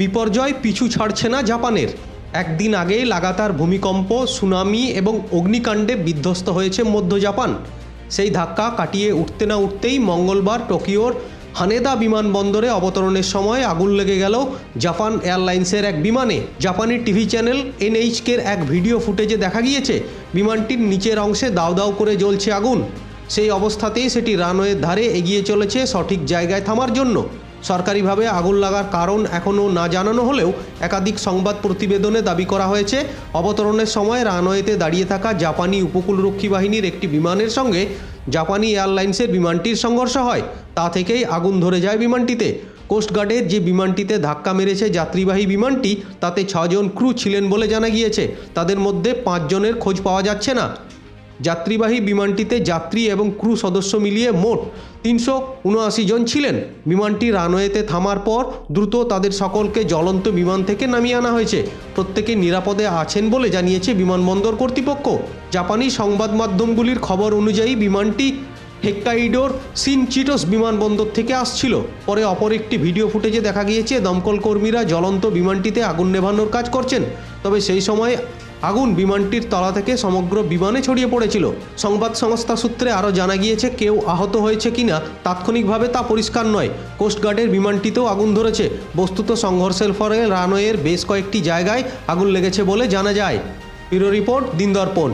বিপর্যয় পিছু ছাড়ছে না জাপানের। একদিন আগে লাগাতার ভূমিকম্প, সুনামি এবং অগ্নিকাণ্ডে বিধ্বস্ত হয়েছে মধ্য জাপান। সেই ধাক্কা কাটিয়ে উঠতে না উঠতেই মঙ্গলবার টোকিওর হানেদা বিমানবন্দরে অবতরণের সময় আগুন লেগে গেল জাপান এয়ারলাইন্সের এক বিমানে। জাপানি টিভি চ্যানেল এনএইচকের এক ভিডিও ফুটেজে দেখা গিয়েছে, বিমানটির নিচের অংশে দাউ দাউ করে জ্বলছে আগুন। সেই অবস্থাতেই সেটি রানওয়ের ধারে এগিয়ে চলেছে সঠিক জায়গায় থামার জন্য। সরকারিভাবে আগুন লাগার কারণ এখনও না জানানো হলেও একাধিক সংবাদ প্রতিবেদনে দাবি করা হয়েছে। অবতরণের সময় রানওয়েতে দাঁড়িয়ে থাকা জাপানি উপকূলরক্ষী বাহিনীর একটি বিমানের সঙ্গে জাপানি এয়ারলাইন্সের বিমানটির সংঘর্ষ হয়। তা থেকেই আগুন ধরে যায় বিমানটিতে। কোস্টগার্ডের যে বিমানটিতে ধাক্কা মেরেছে যাত্রীবাহী বিমানটি, তাতে ছজন ক্রু ছিলেন বলে জানা গিয়েছে। তাদের মধ্যে পাঁচজনের খোঁজ পাওয়া যাচ্ছে না। যাত্রীবাহী বিমানটিতে যাত্রী এবং ক্রু সদস্য মিলিয়ে মোট তিনশো উনআশি জন ছিলেন। বিমানটি রানওয়েতে থামার পর দ্রুত তাদের সকলকে জ্বলন্ত বিমান থেকে নামিয়ে আনা হয়েছে। প্রত্যেকে নিরাপদে আছেন বলে জানিয়েছে বিমানবন্দর কর্তৃপক্ষ। জাপানি সংবাদ মাধ্যমগুলির খবর অনুযায়ী বিমানটি হেক্কাইডোর সিনচিটোস বিমানবন্দর থেকে আসছিল। পরে অপর একটি ভিডিও ফুটেজে দেখা গিয়েছে, দমকল কর্মীরা জ্বলন্ত বিমানটিতে আগুন নেভানোর কাজ করছেন। তবে সেই সময় আগুন বিমানটির তলা থেকে সমগ্র বিমানে ছড়িয়ে পড়েছিল। সংবাদ সংস্থা সূত্রে আরও জানা গিয়েছে, কেউ আহত হয়েছে কিনা তাৎক্ষণিকভাবে তা পরিষ্কার নয়। কোস্টগার্ডের বিমানটিতেও আগুন ধরেছে। বস্তুত সংঘর্ষের ফলে রানওয়ের বেশ কয়েকটি জায়গায় আগুন লেগেছে বলে জানা যায়। ব্যুরো রিপোর্ট দিন দর্পণ